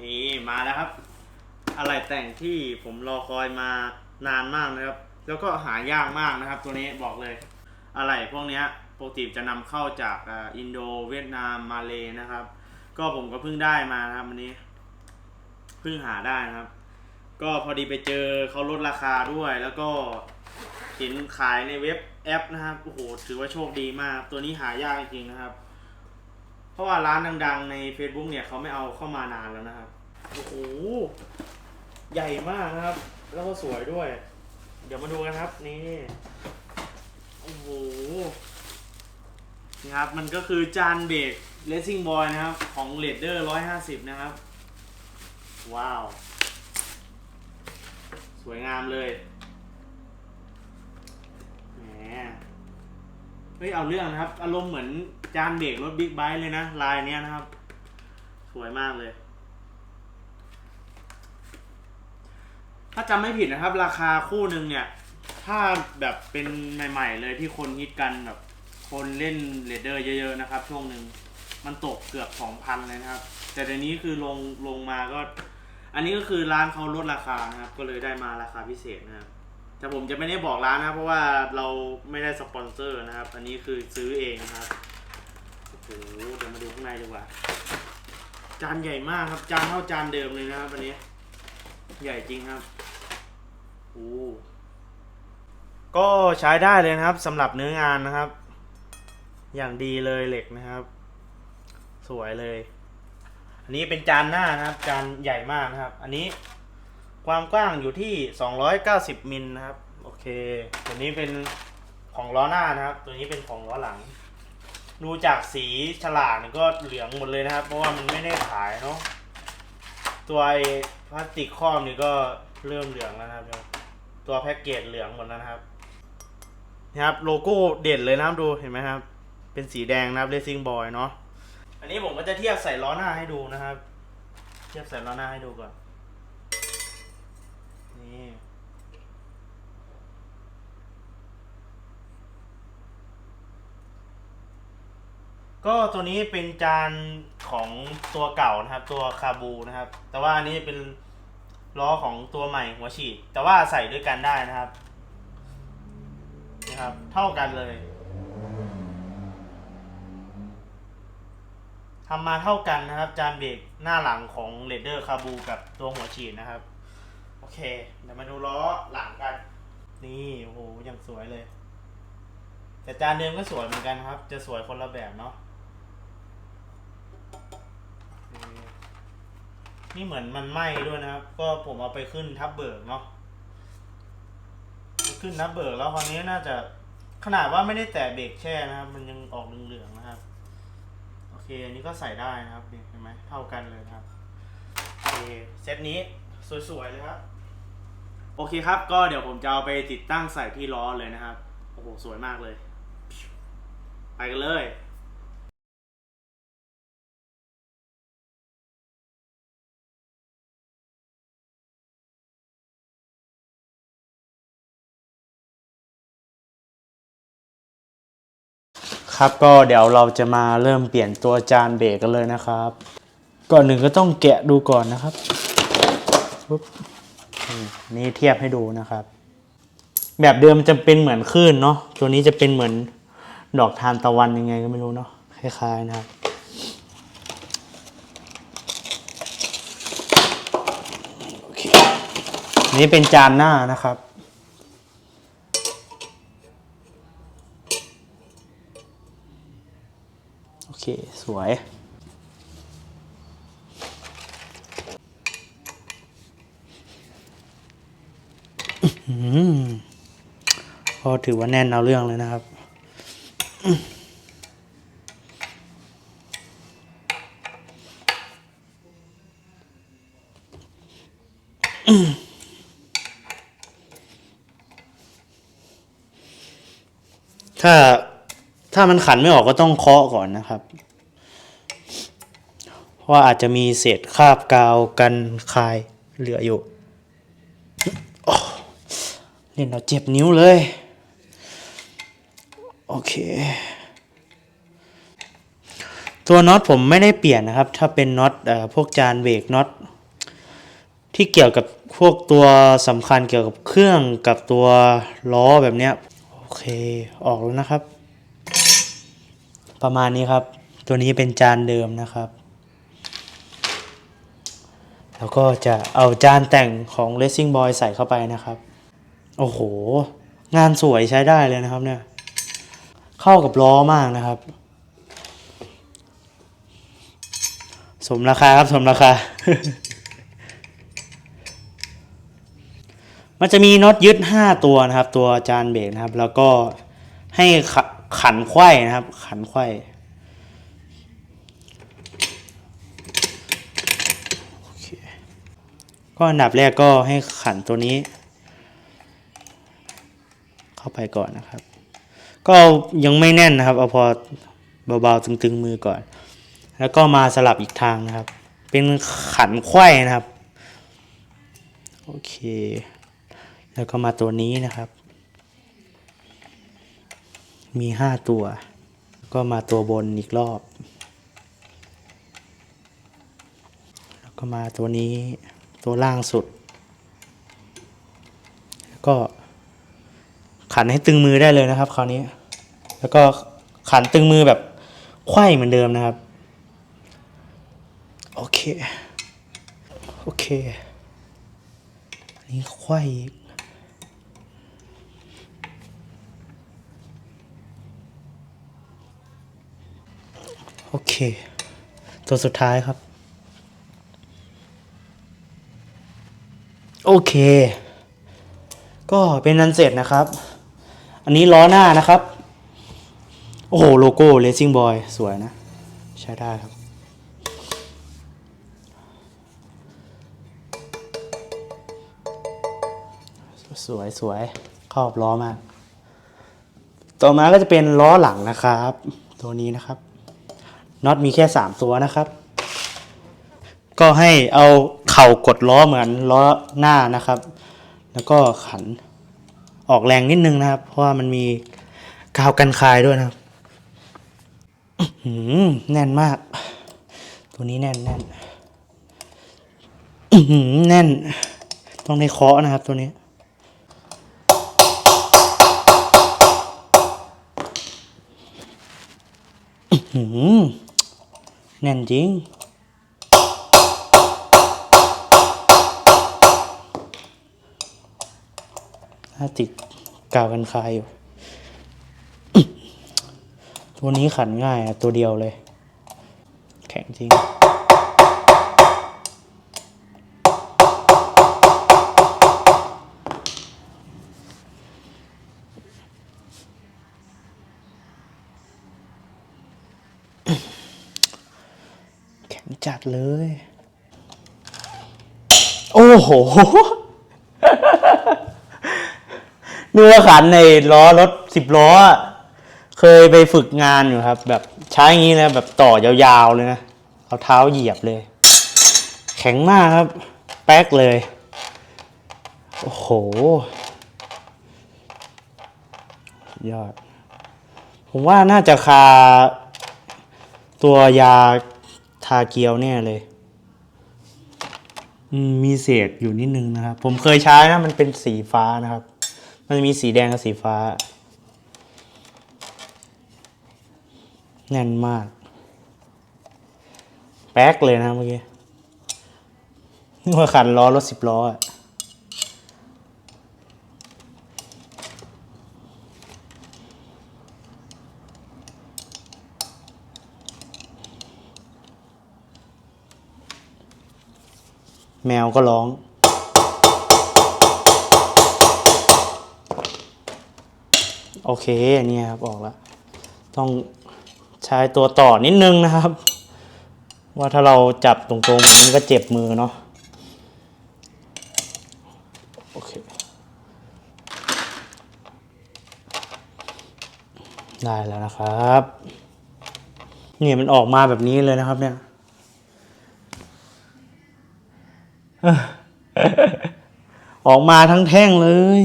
นี่มาแล้วครับ อะไรแต่งที่ผมรอคอยมานานมากนะครับ แล้วก็หายากมากนะครับ ตัวนี้บอกเลย อะไรพวกนี้ปกติจะนำเข้าจากอ,อินโดเวียดนามมาเลนะครับ ก็ผมก็เพิ่งได้มานะครับวันนี้เพิ่งหาได้นะครับ ก็พอดีไปเจอเขาลดราคาด้วย แล้วก็เห็นขายในเว็บแอปนะครับโอ้โหถือว่าโชคดีมาก ตัวนี้หายากจริงๆนะครับ เพราะว่าร้านดัง ๆ ใน Facebook เนี่ยเขาไม่เอาเข้ามานานแล้วนะครับ โอ้โห ใหญ่มากนะครับ แล้วก็สวยด้วย เดี๋ยวมาดูกันครับ นี่ โอ้โหนี่ครับ มันก็คือจานเบรก Racing Boy นะครับ ของ r a d e r 150นะครับ ว้าว สวยงามเลยแหมเฮ้ยเอาเรื่องนะครับ อารมณ์เหมือน จานเบรกรถบิ๊กไบค์เลยนะ ลายเนี้ยนะครับ สวยมากเลย ถ้าจำไม่ผิดนะครับ ราคาคู่หนึ่งเนี่ย ถ้าแบบเป็นใหม่ ๆ เลยที่คนฮิตกันแบบ คนเล่นเรดเดอร์เยอะ ๆ นะครับ ช่วงหนึ่งมันตกเกือบสองพันเลยนะครับ แต่เดี๋ยวนี้คือลงลงมาก็ อันนี้ก็คือร้านเขาลดราคานะครับ ก็เลยได้มาราคาพิเศษนะครับแต่ผมจะไม่ได้บอกร้านนะครับเพราะว่าเราไม่ได้สปอนเซอร์นะครับ อันนี้คือซื้อเองนะครับ โอ้โหเดี๋ยวมาดูข้างในดีกว่า จานใหญ่มากครับ จานเท่าจานเดิมเลยนะครับอันนี้ ใหญ่จริงครับโอ้ก็ใช้ได้เลยนะครับสำหรับเนื้องานนะครับ อย่างดีเลยเหล็กนะครับ สวยเลย อันนี้เป็นจานหน้านะครับ จานใหญ่มากนะครับ อันนี้ความกว้างอยู่ที่ 290มิลนะครับ โอเค ตัวนี้เป็นของล้อหน้านะครับ ตัวนี้เป็นของล้อหลัง ดูจากสีฉลากนี่ก็เหลืองหมดเลยนะครับ เพราะว่ามันไม่ได้ขายเนาะตัวไอ้พลาสติกครอบนี่ก็เริ่มเหลืองแล้วนะครับตัวแพ็กเกจเหลืองหมดแล้วนะครับนะครับโลโก้เด่นเลยนะครับดูเห็นไหมครับ เป็นสีแดงนะครับ Racing Boy เนาะอันนี้ผมก็จะเทียบใส่ล้อหน้าให้ดูนะครับ เทียบใส่ล้อหน้าให้ดูก่อน ก็ตัวนี้เป็นจานของตัวเก่านะครับ ตัวคาบูนะครับ แต่ว่าอันนี้เป็นล้อของตัวใหม่หัวฉีด แต่ว่าใส่ด้วยกันได้นะครับนะครับ เท่ากันเลยทำมาเท่ากันนะครับ จานเบรกหน้าหลังของเรดเดอร์คาบูกับตัวหัวฉีดนะครับ โอเค เดี๋ยวมาดูล้อหลังกัน นี่โอ้โหยังสวยเลย แต่จานเดิมก็สวยเหมือนกันครับ จะสวยคนละแบบเนาะ นี่เหมือนมันไหม้ด้วยนะครับ ก็ผมเอาไปขึ้นทับเบิกเนาะขึ้นทับเบิกแล้วคราวนี้น่าจะขนาดว่าไม่ได้แตะเบรกแช่นะครับ มันยังออกเหลืองๆนะครับ โอเค อันนี้ก็ใส่ได้นะครับเห็นไหมเท่ากันเลยครับโอเคเซตนี้สวยๆเลยครับโอเคครับ ก็เดี๋ยวผมจะเอาไปติดตั้งใส่ที่ล้อเลยนะครับ โอ้โห สวยมากเลย ไปกันเลย ครับก็เดี๋ยวเราจะมาเริ่มเปลี่ยนตัวจานเบรกกันเลยนะครับ ก่อนหนึ่งก็ต้องแกะดูก่อนนะครับปุ๊บนี่เทียบให้ดูนะครับ แบบเดิมจะเป็นเหมือนคลื่นเนาะตัวนี้จะเป็นเหมือนดอกทานตะวันยังไงก็ไม่รู้เนาะคล้ายๆนะครับนี่เป็นจานหน้านะครับ โอ เคสวยอืมพอถือว่าแน่นเอาเรื่องเลยนะครับถ้าถ้ามันขันไม่ออกก็ต้องเคาะก่อนนะครับ ว่าอาจจะมีเศษคราบกาวกันคายเหลืออยู่เล่นเราเจ็บนิ้วเลย โอเค ตัวน็อตผมไม่ได้เปลี่ยนนะครับ ถ้าเป็นน็อตเอ่อพวกจานเบรกน็อตที่เกี่ยวกับพวกตัวสำคัญเกี่ยวกับเครื่องกับตัวล้อแบบเนี้ยโอเคออกแล้วนะครับ ประมาณนี้ครับ ตัวนี้เป็นจานเดิมนะครับ แล้วก็จะเอาจานแต่งของ Racing Boy ใส่เข้าไปนะครับ โอ้โห งานสวยใช้ได้เลยนะครับเนี่ย เข้ากับล้อมากนะครับ สมราคาครับ สมราคา มันจะมีน็อตยึด 5 ตัวนะครับ ตัวจานเบรกนะครับ แล้วก็ให้ข,ขันไขว้นะครับ ขันไขว้โอเค ก็อันดับแรกก็ให้ขันตัวนี้ เข้าไปก่อนนะครับ ก็ยังไม่แน่นนะครับ เอาพอเบาๆตึงๆมือก่อน แล้วก็มาสลับอีกทางนะครับ เป็นขันไข้นะครับโอเค แล้วก็มาตัวนี้นะครับ มีห้าตัว ก็มาตัวบนอีกรอบ แล้วก็มาตัวนี้ ตัวล่างสุด ก็ขันให้ตึงมือได้เลยนะครับ คราวนี้ แล้วก็ขันตึงมือแบบไขว้เหมือนเดิมนะครับ โอเค โอเคนนี้ไขว้โอเค ตัวสุดท้ายครับ โอเค ก็เป็นนันเสร็จนะครับ อันนี้ล้อหน้านะครับ โอ้โห โลโก้ Racing Boy สวยนะ ใช้ได้ครับ สวยสวยครอบล้อมาก ต่อมาก็จะเป็นล้อหลังนะครับ ตัวนี้นะครับน็อตมีแค่ 3 ตัวนะครับ ก็ให้เอาเข่ากดล้อเหมือนล้อหน้านะครับ แล้วก็ขันออกแรงนิดนึงนะครับ เพราะว่ามันมีกาวกันคายด้วยนะครับแน่นมาก ตัวนี้แน่นแน่นแน่น ต้องได้เคาะนะครับตัวนี้หืมแน่นจริง ถ้าติดกาวกันคายอยู่ ตัวนี้ขันง่ายอะตัวเดียวเลย แข็งจริงแข็งจัดเลย โอ้โห นื้อขันในล้อรถสิบล้อ เคยไปฝึกงานอยู่ครับ แบบใช้อย่างนี้นะแบบต่อยาวๆเลยนะเอาเท้าเหยียบเลย แข็งมากครับ แป๊กเลย โอ้โหยอด ผมว่าน่าจะคา ตัวยาทาเกียวเนี่ยเลยมีเศษอยู่นิดนึงนะครับ ผมเคยใช้นะ มันเป็นสีฟ้านะครับ มันจะมีสีแดงกับสีฟ้า แน่นมาก แป๊กเลยนะเมื่อกี้นึกว่าขันล้อรถสิบล้ออะแมวก็ร้อง โอเคเนี่ยครับออกแล้ว ต้องใช้ตัวต่อนิดนึงนะครับ ว่าถ้าเราจับตรงๆมันก็เจ็บมือเนาะโอเคได้แล้วนะครับเนี่ยมันออกมาแบบนี้เลยนะครับเนี่ยออกมาทั้งแท่งเลย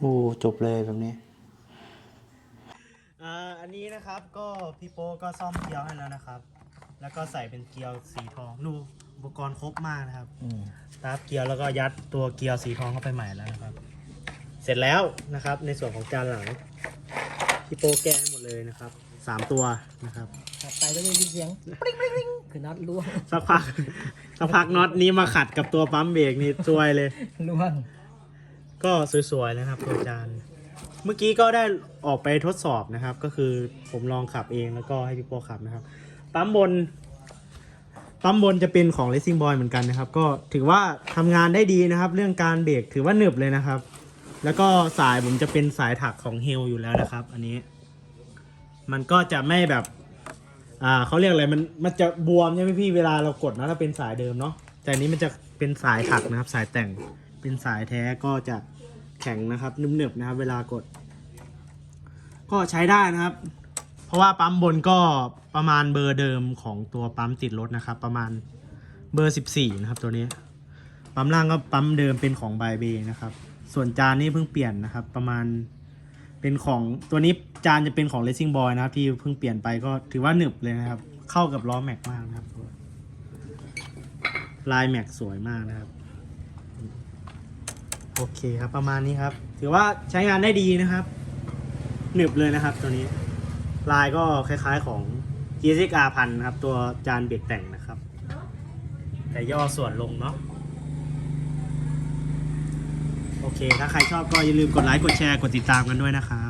โอ้จบเลยแบบนี้อ่าอันนี้นะครับก็พี่โป้ก็ซ่อมเกียวให้แล้วนะครับ แล้วก็ใส่เป็นเกลียวสีทองดูอุปกรณ์ครบมากนะครับอืมตับเกลียวแล้วก็ยัดตัวเกลียวสีทองเข้าไปใหม่แล้วนะครับ เสร็จแล้วนะครับ ในส่วนของจานหลังพี่โปแกะให้หมดเลยนะครับสามตัวนะครับถัดไปก็จะยินเสียงปริ้งปริ้งปริ้งคือน็อตล่วงสักพัก สักพักน็อตนี้มาขัดกับตัวปั๊มเบรกนี่ซวยเลย ล่วง ก็สวยๆนะครับตัวจานเมื่อกี้ก็ได้ออกไปทดสอบนะครับ ก็คือผมลองขับเองแล้วก็ให้พี่โปขับนะครับ ปั๊มบน ปั๊มบนจะเป็นของ Racing Boy เหมือนกันนะครับ ก็ถือว่าทำงานได้ดีนะครับ เรื่องการเบรกถือว่าหนึบเลยนะครับ แล้วก็สายผมจะเป็นสายถักของเฮลอยู่แล้วนะครับ อันนี้ มันก็จะไม่แบบ อ่าเขาเรียกอะไรมันมันจะบวมใช่ไหมพี่เวลาเรากดนะถ้าเป็นสายเดิมเนาะแต่อันนี้มันจะเป็นสายถักนะครับ สายแต่ง เป็นสายแท้ก็จะแข็งนะครับนุ่มๆนะครับ เวลากด ก็ใช้ได้นะครับ เพราะว่าปั๊มบนก็ประมาณเบอร์เดิมของตัวปั๊มติดรถนะครับ ประมาณเบอร์ 14 นะครับ ตัวนี้ ปั๊มล่างก็ปั๊มเดิมเป็นของไบเบนะครับ ส่วนจานนี่เพิ่งเปลี่ยนนะครับ ประมาณเป็นของตัวนี้จานจะเป็นของ Racing Boy นะครับ ที่เพิ่งเปลี่ยนไปก็ถือว่าหนึบเลยนะครับ เข้ากับล้อแม็กมากนะครับลายแม็กสวยมากนะครับ โอเคครับประมาณนี้ครับ ถือว่าใช้งานได้ดีนะครับ หนึบเลยนะครับตัวนี้ ลายก็คล้ายๆของ GSR พันนะครับ ตัวจานเบรกแต่งนะครับ แต่ย่อส่วนลงเนาะโอเค ถ้าใครชอบก็อย่าลืมกดไลค์กดแชร์กดติดตามกันด้วยนะครับ